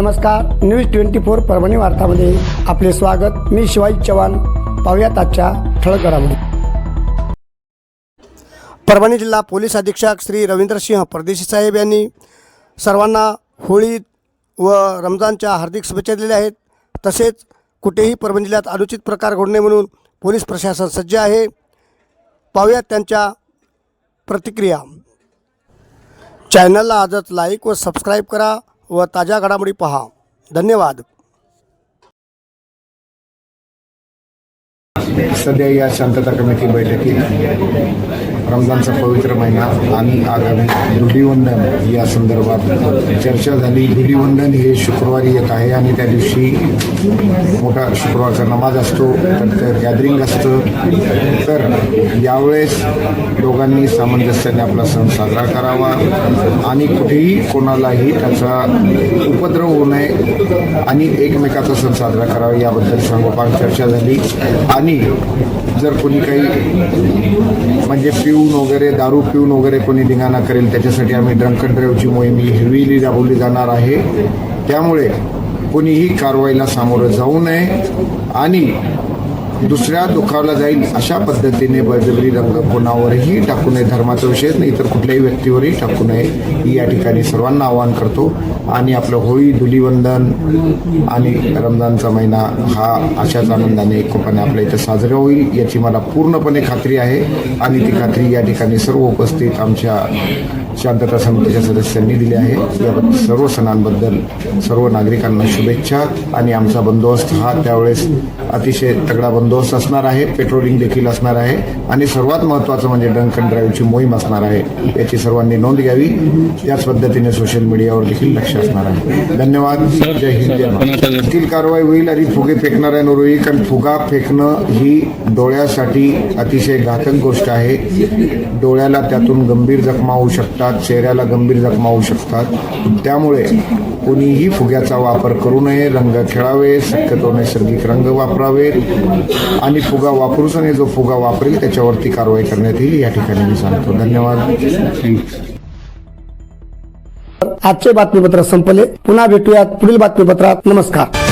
नमस्कार news twenty four Parbhani वार्तामध्ये आपले स्वागत. मी शिवाजी चव्हाण. पाहुयात आजच्या ठळक घडामोडी. परभणी जिल्हा पोलीस अधीक्षक श्री रवींद्रसिंह परदेशी साहेब यांनी सर्वांना होळी व रमजानच्या हार्दिक शुभेच्छा दिल्या आहेत. तसेच कुठेही परभणी जिल्ह्यात अनुचित प्रकार घडू नये म्हणून पोलीस प्रशासन सज्ज आहे. पाहुयात त्यांच्या प्रतिक्रिया. चॅनलला आजच लाईक व सबस्क्राईब करा. व ताज्या घडामोडी पहा. धन्यवाद. सध्या या शांतता कमिटी बैठकीत रमजानचा पवित्र महिना आणि आगामी धुलीवंदन या संदर्भात चर्चा झाली. धुलीवंदन हे शुक्रवारी येत आहे आणि त्या दिवशी मोठा शुक्रवारचा नमाज असतो तर गॅदरिंग असतं. तर यावेळेस दोघांनी सामंजस्याने आपला सण साजरा करावा आणि कुठेही कोणालाही त्याचा उपद्रव होऊ नये आणि एकमेकाचा सण साजरा करावा याबद्दल सांगोपांग चर्चा झाली. आणि जर कोणी काही म्हणजे पिऊन वगैरे दारू पिऊन वगैरे कोणी धिंगाणा करेल त्याच्यासाठी आम्ही ड्रंकन ड्राईव्हची मोहीम ही हिरवीली राबवली जाणार आहे. त्यामुळे कोणीही कारवाईला सामोरं जाऊ नये. आणि दुसऱ्या दुखावला जाईल अशा पद्धतीने बळजबरी रंग कोणावरही टाकू नये धर्माचा विषय नाही तर कुठल्याही व्यक्तीवरही टाकू नये या ठिकाणी सर्वांना आवाहन करतो. आणि आपलं होळी धुलीवंदन आणि रमजानचा महिना हा अशाच आनंदाने एकोपाने आपल्या इथं साजरा होईल याची मला पूर्णपणे खात्री आहे. आणि ती खात्री या ठिकाणी सर्व उपस्थित आमच्या शांतता समितीच्या सदस्यांनी दिली आहे. या सर्व सणांबद्दल सर्व नागरिकांना शुभेच्छा आणि आमचा बंदोबस्त हा त्यावेळेस अतिशय तगडा बंदोबस्त असणार आहे. पेट्रोलिंग देखील असणार आहे. आणि सर्वात महत्त्वाचं म्हणजे डंक अँड ड्राईव्हची मोहीम असणार आहे. याची सर्वांनी नोंद घ्यावी. त्याच पद्धतीने सोशल मीडियावर देखील लक्ष असणार आहे. धन्यवाद. जय हिंद जय कारवाई होईल आणि फुगे फेकणाऱ्यांवर होईल कारण फुगा फेकणं ही डोळ्यासाठी अतिशय घातक गोष्ट आहे. डोळ्याला त्यातून गंभीर जखमा होऊ शकतात चेहऱ्याला गंभीर जखमा होऊ शकतात. त्यामुळे कोणीही फुग्याचा वापर करू नये. रंग खेळावे शक्यतो नैसर्गिक रंग वापरावे. आणि फुगा वापरूच आणि जो फुगा वापरेल त्याच्यावरती कारवाई करण्यात येईल. या ठिकाणी मी सांगतो. धन्यवाद. आजचे बातमीपत्र संपले. पुन्हा भेटूयात. पुढील बातमीपत्रात. नमस्कार.